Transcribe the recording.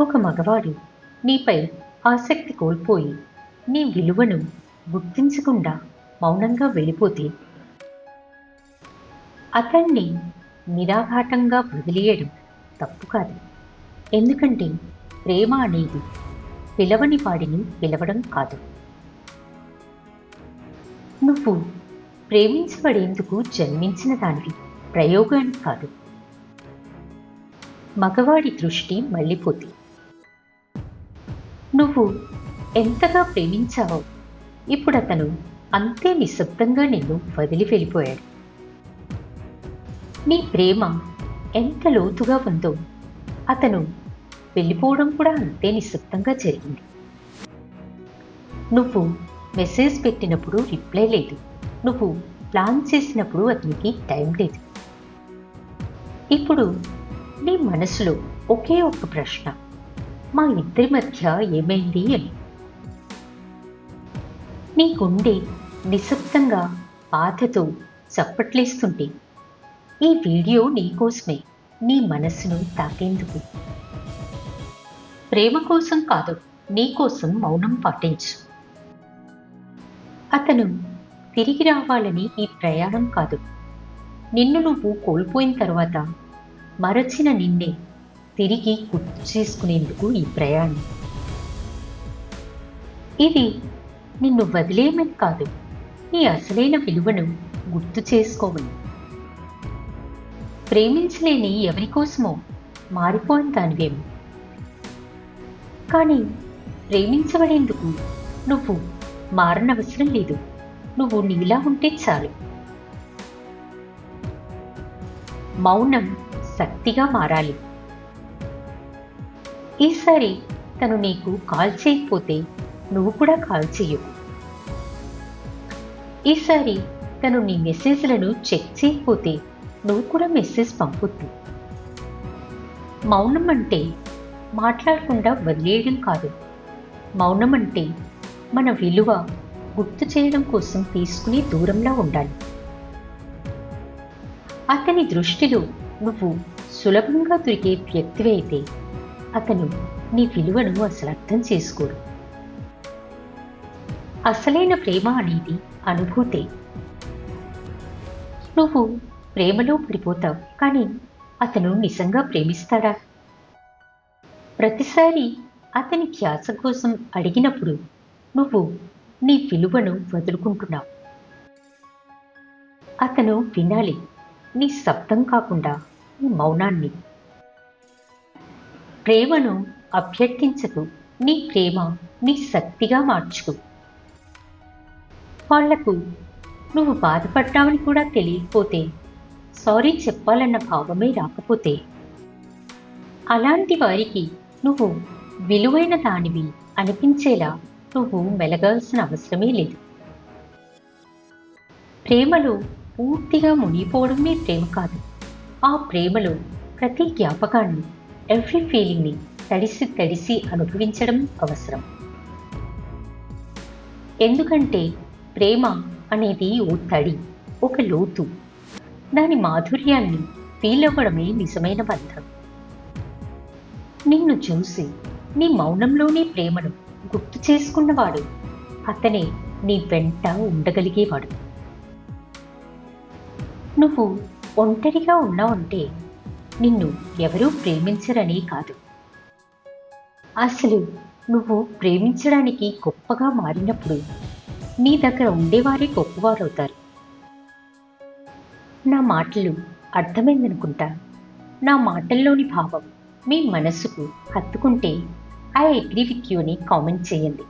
ఒక మగవాడు నీపై ఆసక్తి కోల్పోయి నీ విలువను గుర్తించకుండా మౌనంగా వెళ్ళిపోతే? అతన్ని నిరాఘాటంగా వదిలేయడం తప్పు కాదు. ఎందుకంటే ప్రేమ అనేది పిలవని వాడిని పిలవడం కాదు. నువ్వు ప్రేమించబడేందుకు జన్మించిన దానివి ప్రయోగానికి కాదు. మగవాడి దృష్టి మళ్ళీపోతే నువ్వు ఎంతగా ప్రేమించావో ఇప్పుడు అతను అంతే నిశ్శబ్దంగా నిన్ను వదిలి వెళ్ళిపోయాడు. నీ ప్రేమ ఎంత లోతుగా ఉందో అతను వెళ్ళిపోవడం కూడా అంతే నిశ్శబ్దంగా జరిగింది. నువ్వు మెసేజ్ పెట్టినప్పుడు రిప్లై లేదు. నువ్వు ప్లాన్ చేసినప్పుడు అతనికి టైం లేదు. ఇప్పుడు నీ మనసులో ఒకే ఒక ప్రశ్న. మా ఇద్దరి మధ్య ఏమైంది అని. నీ గుండె నిశ్శబ్దంగా బాధతో చప్పట్లేస్తుంటే ఈ వీడియో నీకోసమే నీ మనస్సును తాకేందుకు? ప్రేమ కోసం కాదు నీకోసం మౌనం పాటించు. అతను తిరిగి రావాలని ఈ ప్రయాణం కాదు. నిన్ను నువ్వు కోల్పోయిన తర్వాత మరచిన నిన్నే తిరిగి గుర్తు చేసుకునేందుకు ఈ ప్రయాణం. ఇది నిన్ను వదిలేయమని కాదు నీ అసలైన విలువను గుర్తు చేసుకోమని ప్రేమించలేని ఎవరి కోసమో మారిపోయిన దానివేమో. కానీ ప్రేమించబడేందుకు నువ్వు మారనవసరం లేదు. నువ్వు నీలా ఉంటే చాలు. మౌనం శక్తిగా మారాలి. ఈసారి తను నీకు కాల్ చేయకపోతే నువ్వు కూడా కాల్ చేయవు ఈసారి తను నీ మెసేజ్లను చెక్ చేయకపోతే నువ్వు కూడా మెసేజ్ పంపొద్దు. మౌనం అంటే మాట్లాడకుండా వదిలేయడం కాదు. మౌనం అంటే మన విలువ గుర్తు చేయడం కోసం తీసుకుని దూరంలో ఉండాలి. అతని దృష్టిలో నువ్వు సులభంగా దొరికే వ్యక్తివైతే అయితే అతను నీ విలువను అసలు అర్థం చేసుకోడు. అసలైన ప్రేమ అనేది అనుభూతే. నువ్వు ప్రేమలో పడిపోతావు కానీ అతను నిజంగా ప్రేమిస్తాడా? ప్రతిసారి అతని ధ్యాస కోసం అడిగినప్పుడు నువ్వు నీ విలువను వదులుకుంటున్నావు. అతను వినాలి నీ శబ్దం కాకుండా నీ మౌనాన్ని. ప్రేమను అభ్యర్థించకు. నీ ప్రేమ నీ శక్తిగా మార్చుకు. వాళ్ళకు నువ్వు బాధపడ్డావని కూడా తెలియకపోతే సారీ చెప్పాలన్న భావమే రాకపోతే అలాంటి వారికి నువ్వు విలువైన దానివి అనిపించేలా నువ్వు మెలగాల్సిన అవసరమే లేదు. ప్రేమలో పూర్తిగా మునిగిపోవడమే ప్రేమ కాదు. ఆ ప్రేమలో ప్రతి జ్ఞాపకాన్ని ఎవ్రీ ఫీలింగ్ని తడిసి తడిసి అనుభవించడం అవసరం. ఎందుకంటే ప్రేమ అనేది ఓ తడి ఒక లోతు. దాని మాధుర్యాన్ని ఫీల్ అవ్వడమే నిజమైన బంధం. నిన్ను చూసి నీ మౌనంలోనే ప్రేమను గుర్తు చేసుకున్నవాడు అతనే నీ వెంట ఉండగలిగేవాడు. నువ్వు ఒంటరిగా ఉన్నావంటే నిన్ను ఎవరూ ప్రేమించరని కాదు. అసలు నువ్వు ప్రేమించడానికి గొప్పగా మారినప్పుడు నీ దగ్గర ఉండేవారే గొప్పవారవుతారు. నా మాటలు అర్థమైందనుకుంటా. నా మాటల్లోని భావం మీ మనసుకు హత్తుకుంటే ఐ అగ్రీ విత్ యూని కామెంట్ చేయండి.